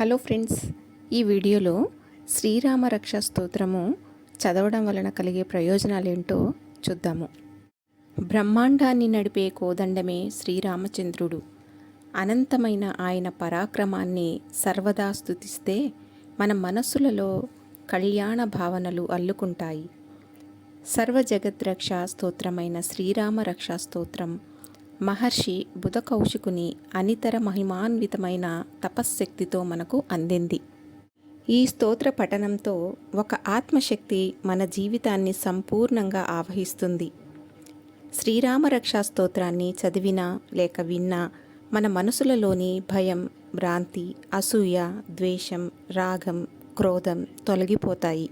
Hello friends ఈ వీడియోలో శ్రీరామ రక్ష స్తోత్రము చదవడం వలన కలిగే ప్రయోజనాలేంటో చూద్దాము. బ్రహ్మాండాన్ని నడిపే కోదండమే శ్రీరామచంద్రుడు. అనంతమైన ఆయన పరాక్రమాన్ని సర్వదా స్థుతిస్తే మన మనస్సులలో కళ్యాణ భావనలు అల్లుకుంటాయి. సర్వ జగద్రక్ష స్తోత్రమైన శ్రీరామ రక్షా స్తోత్రం మహర్షి బుధకౌశికుని అనితర మహిమాన్వితమైన తపశ్శక్తితో మనకు అందింది. ఈ స్తోత్ర పఠనంతో ఒక ఆత్మశక్తి మన జీవితాన్ని సంపూర్ణంగా ఆవహిస్తుంది. శ్రీరామరక్షా స్తోత్రాన్ని చదివినా లేక విన్నా మన మనసులలోని భయం భ్రాంతి అసూయ ద్వేషం రాగం క్రోధం తొలగిపోతాయి.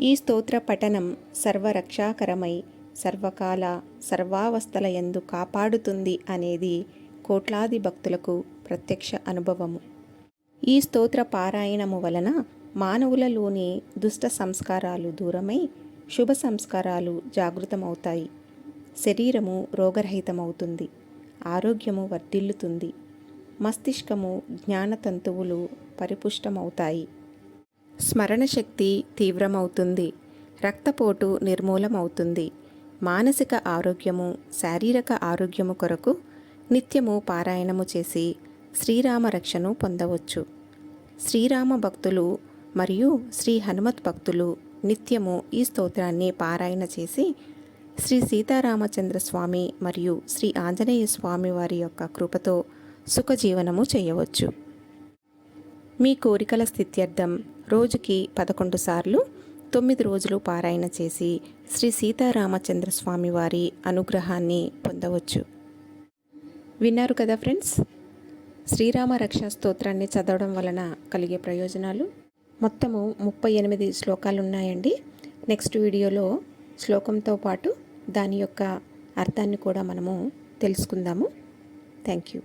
ఈ స్తోత్ర పఠనం సర్వరక్షాకరమై సర్వకాల సర్వావస్థల ఎందు కాపాడుతుంది అనేది కోట్లాది భక్తులకు ప్రత్యక్ష అనుభవము. ఈ స్తోత్ర పారాయణము వలన మానవులలోని దుష్ట సంస్కారాలు దూరమై శుభ సంస్కారాలు జాగృతమవుతాయి. శరీరము రోగరహితమవుతుంది. ఆరోగ్యము వర్ధిల్లుతుంది. మస్తిష్కము జ్ఞానతంతువులు పరిపుష్టమవుతాయి. స్మరణశక్తి తీవ్రమవుతుంది. రక్తపోటు నిర్మూలమవుతుంది. మానసిక ఆరోగ్యము శారీరక ఆరోగ్యము కొరకు నిత్యము పారాయణము చేసి శ్రీరామ రక్షను పొందవచ్చు. శ్రీరామ భక్తులు మరియు శ్రీ హనుమత్ భక్తులు నిత్యము ఈ స్తోత్రాన్ని పారాయణ చేసి శ్రీ సీతారామచంద్ర స్వామి మరియు శ్రీ ఆంజనేయ స్వామి వారి యొక్క కృపతో సుఖజీవనము చేయవచ్చు. మీ కోరికల స్థిత్యర్థం రోజుకి పదకొండు సార్లు తొమ్మిది రోజులు పారాయణ చేసి శ్రీ సీతారామచంద్ర స్వామి వారి అనుగ్రహాన్ని పొందవచ్చు. విన్నారు కదా ఫ్రెండ్స్? శ్రీరామ రక్షా స్తోత్రాన్ని చదవడం వలన కలిగే ప్రయోజనాలు? మొత్తము ముప్పై ఎనిమిది శ్లోకాలు ఉన్నాయండి నెక్స్ట్ వీడియోలో శ్లోకంతో పాటు దాని యొక్క అర్థాన్ని కూడా మనము తెలుసుకుందాము. Thank you.